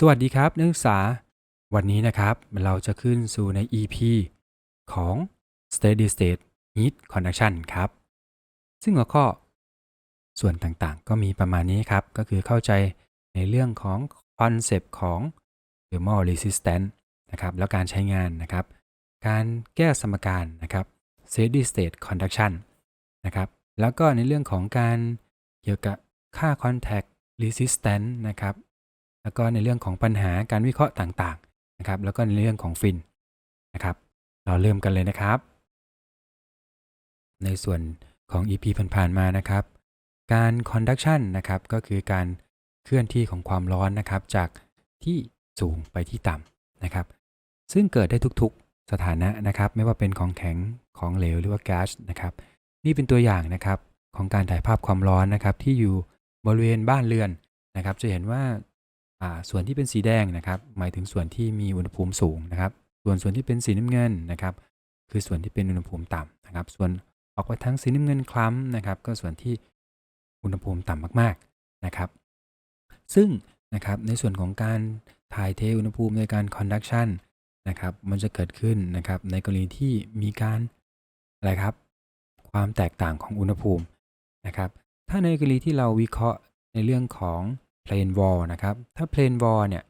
สวัสดีครับนักศึกษา วันนี้นะครับเราจะขึ้นสู่ใน EP ของ Steady State Heat Conduction ครับ ซึ่งหัวข้อส่วนต่างๆ ก็มีประมาณนี้ครับ ก็คือเข้าใจในเรื่องของคอนเซปต์ของ Thermal Resistance นะครับ แล้วการใช้งานนะครับ การแก้สมการนะครับ Steady State Conduction นะครับ แล้วก็ในเรื่องของการเกี่ยวกับค่า Contact Resistance นะครับ แล้วก็ในเรื่องของปัญหาการวิเคราะห์ต่างๆนะครับ แล้วก็ในเรื่องของฟินนะครับ เราเริ่มกันเลยนะครับ ในส่วนของ EP ผ่านๆมานะครับ การ conduction นะครับก็คือการเคลื่อนที่ของความร้อนนะครับ จากที่สูงไปที่ต่ำนะครับ ซึ่งเกิดได้ทุกๆสถานะนะครับ ไม่ว่าเป็นของแข็งของเหลวหรือว่าแก๊สนะครับ นี่เป็นตัวอย่างนะครับของการถ่ายภาพความร้อนนะครับ ที่อยู่บริเวณบ้านเรือนนะครับ จะเห็นว่าอ่า ส่วนที่เป็นสีแดงนะครับหมายถึงส่วนที่มีอุณหภูมิสูงนะครับ ส่วนส่วนที่เป็นสีน้ำเงินนะครับ คือส่วนที่เป็นอุณหภูมิต่ำนะครับ ส่วนออกไปทั้งสีน้ำเงินคล้ำนะครับ ก็ส่วนที่อุณหภูมิต่ำมากๆนะครับ ซึ่งนะครับในส่วนของการถ่ายเทอุณหภูมิในการ conduction นะครับ มันจะเกิดขึ้นนะครับในกรณีที่มีการอะไรครับ ความแตกต่างของอุณหภูมินะครับ ถ้าในกรณีที่เราวิเคราะห์ในเรื่องของ plane wall นะครับ ถ้า plane wall เนี่ย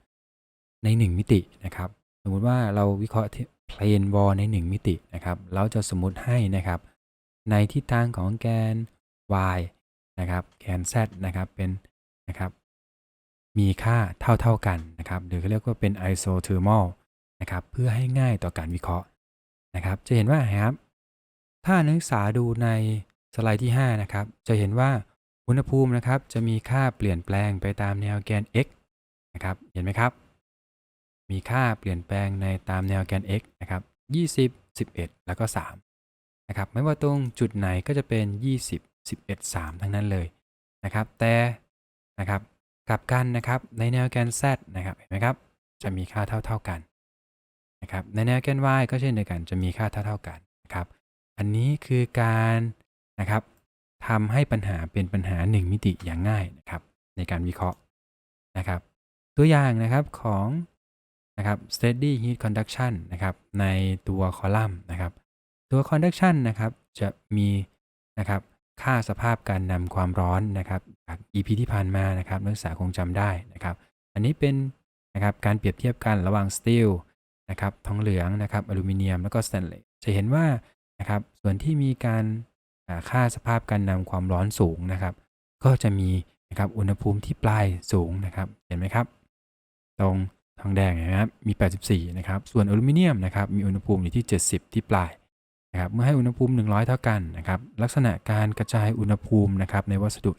ใน 1 มิตินะครับ สมมุติว่าเราวิเคราะห์ที่ plane wall ใน 1 มิตินะครับ เราจะสมมุติให้นะครับ ในทิศทางของแกน y นะครับ แกน z นะครับ เป็นนะครับ มีค่าเท่าๆกันนะครับ หรือเขาเรียกว่าเป็น isothermal นะครับ เพื่อให้ง่ายต่อการวิเคราะห์นะครับ จะเห็นว่าครับ ถ้านักศึกษาดูในสไลด์ที่ 5 นะครับ จะเห็นว่า อุณหภูมินะครับจะมีค่าเปลี่ยนแปลงไปตามแนวแกน x นะครับ เห็นไหมครับ มีค่าเปลี่ยนแปลงในตามแนวแกน x นะครับ20 11 แล้วก็3นะครับ ไม่ว่าตรงจุดไหนก็จะเป็น 20 11 3 ทั้งนั้นเลยนะครับ แต่นะครับกลับกันนะครับในแนวแกน z นะครับ เห็นไหมครับ จะมีค่าเท่าๆกันนะครับ ในแนวแกน y ก็เช่นเดียวกัน จะมีค่าเท่าๆกันนะครับ อันนี้คือการนะครับ ทำให้ปัญหาเป็นปัญหา 1 มิติอย่างง่ายนะครับ ในการวิเคราะห์นะครับ ตัวอย่างนะครับของนะครับ steady heat conduction นะครับ ในตัวคอลัมน์นะครับ ตัว conduction นะครับ จะมีนะครับค่าสภาพการนำความร้อนนะครับจาก EP ที่ผ่านมานะครับนักศึกษาคงจำได้นะครับ อันนี้เป็นนะครับการเปรียบเทียบกันระหว่างสตีลนะครับทองเหลืองนะครับอลูมิเนียมแล้วก็สแตนเลสจะเห็นว่านะครับส่วนที่มีการ ค่าสภาพการนำความร้อนสูงนะครับ ก็จะมีนะครับอุณหภูมิที่ปลายสูงนะครับ เห็นไหมครับ ตรงทองแดงนะครับมี 84 นะครับ ส่วนอลูมิเนียมนะครับมีอุณหภูมิอยู่ที่ 70 ที่ปลายนะครับเมื่อให้อุณหภูมิ 100 เท่ากันนะครับลักษณะการกระจายอุณหภูมินะครับในวัสดุ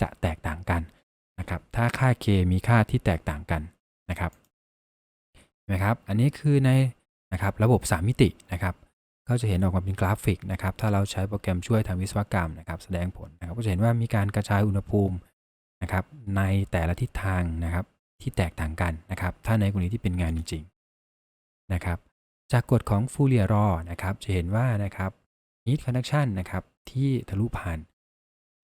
จะแตกต่างกันนะครับถ้าค่า K มีค่าที่แตกต่างกันนะครับนะครับ อันนี้คือในนะครับระบบ 3 มิตินะครับ ก็จะเห็นออกมาเป็นกราฟิกนะครับ ถ้าเราใช้โปรแกรมช่วยทางวิศวกรรมนะครับ แสดงผลนะครับ ก็จะเห็นว่ามีการกระจายอุณหภูมินะครับ ในแต่ละทิศทางนะครับ ที่แตกต่างกันนะครับ ถ้าในกรณีที่เป็นงานจริงๆนะครับ จากกฎของฟูเรียรอนะครับ จะเห็นว่านะครับ heat conduction นะครับ ที่ทะลุผ่าน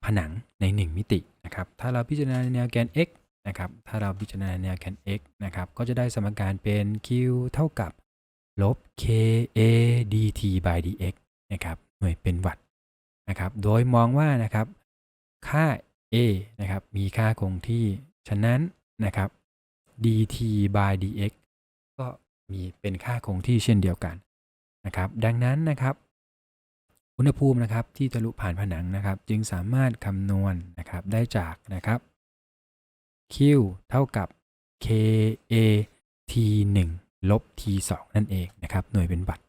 ผนังใน 1 มิตินะครับ ถ้าเราพิจารณาแนวแกน x นะครับ ถ้าเราพิจารณาแนวแกน x นะครับ ก็จะได้สมการเป็น q เท่ากับ ลบ k a dt by dx นะครับหน่วยเป็นวัตต์นะครับโดยมองว่านะครับค่า a นะครับมีค่าคงที่ ฉะนั้นนะครับ dt by dx ก็มีเป็นค่าคงที่เช่นเดียวกันนะครับดังนั้นนะครับอุณหภูมินะครับที่ทะลุผ่านผนังนะครับ จึงสามารถคำนวณนะครับได้จากนะครับ q เท่ากับ k a t 1 ลบ t 2 นั่นเองนะครับ หน่วยเป็นวัตต์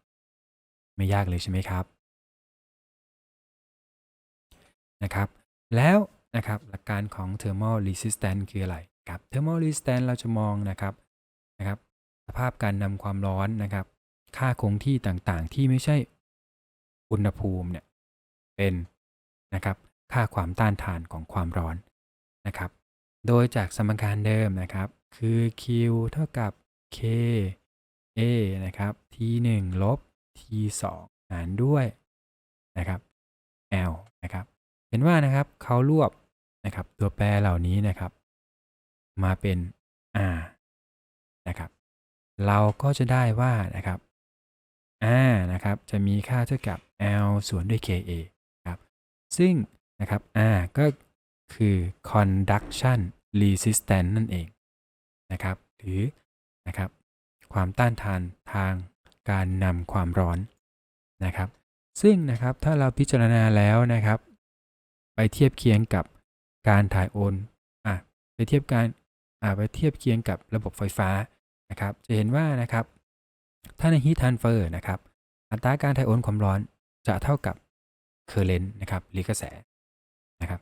ไม่ยากเลยใช่ไหมครับนะครับ แล้วนะครับหลักการของ thermal resistance คืออะไรครับ thermal resistance เราจะมองนะครับนะครับ สภาพการนำความร้อนนะครับ ค่าคงที่ต่างๆ ที่ไม่ใช่อุณหภูมิเนี่ยเป็นนะครับค่าความต้านทานของความร้อนนะครับ โดยจากสมการเดิมนะครับ คือ Q เท่ากับ K a นะครับ t 1ลบ t 2หารด้วยนะครับ l นะครับ เห็นว่านะครับเขารวบนะครับตัวแปรเหล่านี้นะครับ มาเป็น r นะครับ เราก็จะได้ว่านะครับ R นะครับจะมีค่าเท่ากับ L ส่วนด้วย KA ครับ ซึ่งนะครับ R ก็คือ conduction resistance นั่นเองนะครับ หรือนะครับ ความต้านทานทางการนำความร้อนนะครับ ซึ่งนะครับถ้าเราพิจารณาแล้วนะครับ ไปเทียบเคียงกับการถ่ายโอนอะไปเทียบการอะไปเทียบเคียงกับระบบไฟฟ้านะครับ จะเห็นว่านะครับ ถ้าใน heat transfer นะครับ อัตราการถ่ายโอนความร้อนจะเท่ากับ current นต์นะครับหรือกระแสนะครับ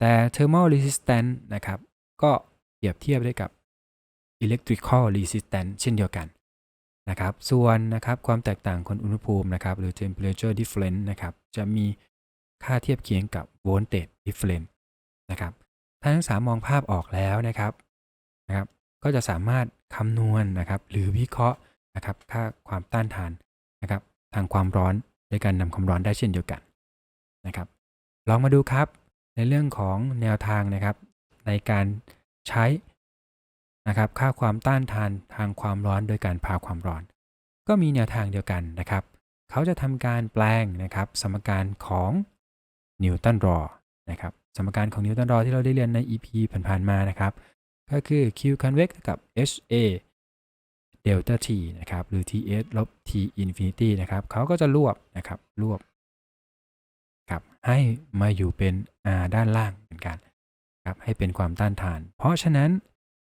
แต่ thermal resistance นะครับ ก็เปรียบเทียบได้กับ electrical resistance เช่นเดียวกันนะครับส่วนนะครับความแตกต่างของอุณหภูมินะครับหรือ temperature difference นะครับจะมีค่าเทียบเคียงกับ voltage difference นะครับถ้าทั้งสามมองภาพออกแล้วนะครับนะครับ ก็จะสามารถคำนวณนะครับหรือวิเคราะห์นะครับค่าความต้านทานนะครับทางความร้อนในการนำความร้อนได้เช่นเดียวกันนะครับ ลองมาดูครับในเรื่องของแนวทางนะครับ ในการใช้ นะครับค่าความต้านทานทางความร้อนโดยการพาความร้อน ก็มีแนวทางเดียวกันนะครับ เขาจะทำการแปลงนะครับ สมการของนิวตันรอนะครับสมการของนิวตันรอที่เราได้เรียนใน EP ผ่านๆมานะครับ ก็คือ Q convex เท่ากับ HA เดลต้า T นะครับ หรือ TS ลบ T infinity นะครับ เขาก็จะรวบนะครับ รวบครับให้มาอยู่เป็น R ด้านล่างเหมือนกันครับให้เป็นความต้านทาน เพราะฉะนั้น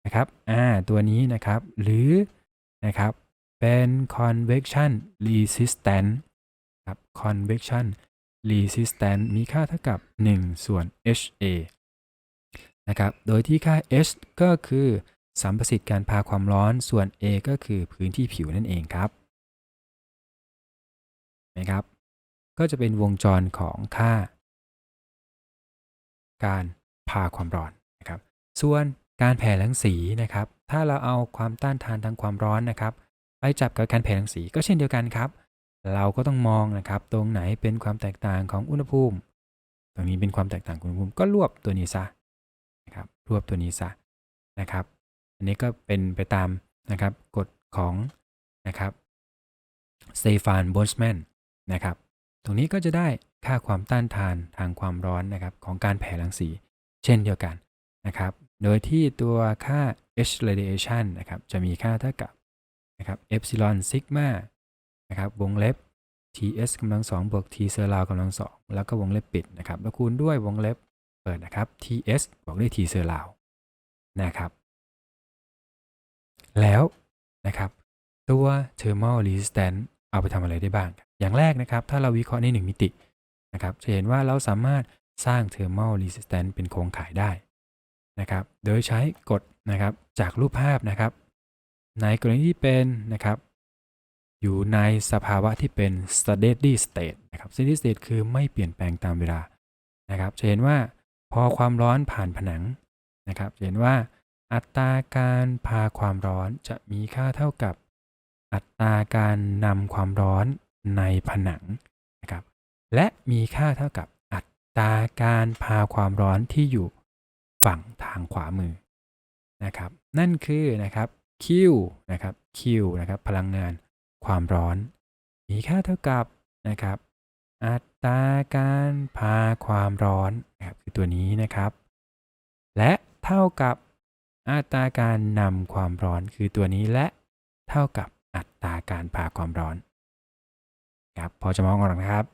นะครับ R ตัวนี้นะครับ หรือนะครับเป็น convection resistance ครับ convection resistance มีค่าเท่ากับ 1 ส่วน HA นะครับ โดยที่ค่า H ก็คือสัมประสิทธิ์การพาความร้อน ส่วน A ก็คือพื้นที่ผิวนั่นเองครับนะครับ ก็จะเป็นวงจรของค่า การพาความร้อนนะครับ ส่วน การแผ่รังสีนะครับ ถ้าเราเอาความต้านทานทางความร้อนนะครับ ไปจับกับการแผ่รังสีก็เช่นเดียวกันครับ เราก็ต้องมองนะครับ ตรงไหนเป็นความแตกต่างของอุณหภูมิ ตรงนี้เป็นความแตกต่างของอุณหภูมิก็รวบตัวนี้ซะนะครับรวบตัวนี้ซะนะครับ อันนี้ก็เป็นไปตามนะครับกฎของนะครับสเตฟานโบสแมนนะครับ ตรงนี้ก็จะได้ค่าความต้านทานทางความร้อนนะครับของการแผ่รังสี เช่นเดียวกันนะครับ โดยที่ตัวค่า H radiation นะครับจะมีค่าเท่ากับนะครับเอ s ซิลอนซิกมานะครับวงเล็บ ts กำลังสองบวก t เซอร์ราวกำลังสองแล้วก็วงเล็บปิดนะครับแล้วคูณด้วยวงเล็บเปิดนะครับ ts บวกด้วย t เซอร์ราวนะครับ แล้วนะครับ ตัว thermal resistance เอาไปทำอะไรได้บ้าง อย่างแรกนะครับ ถ้าเราวิเคราะห์ใน1มิตินะครับจะเห็นว่าเราสามารถสร้าง thermal resistance เป็นโครงข่ายได้ นะครับ โดยใช้กฎนะครับจากรูปภาพนะครับ ในกรณีที่เป็นนะครับอยู่ในสภาวะที่เป็น steady state นะครับ steady state คือไม่เปลี่ยนแปลงตามเวลานะครับ จะเห็นว่าพอความร้อนผ่านผนังนะครับ จะเห็นว่าอัตราการพาความร้อนจะมีค่าเท่ากับอัตราการนำความร้อนในผนังนะครับ และมีค่าเท่ากับอัตราการพาความร้อนที่อยู่ ฝั่งทางขวามือนะครับ นั่นคือนะครับ Q นะครับ Q นะครับ พลังงานความร้อน มีค่าเท่ากับนะครับ อัตราการพาความร้อนนะครับคือตัวนี้นะครับ และเท่ากับอัตราการนำความร้อนคือตัวนี้และเท่ากับอัตราการพาความร้อนครับพอจะมองออกนะครับ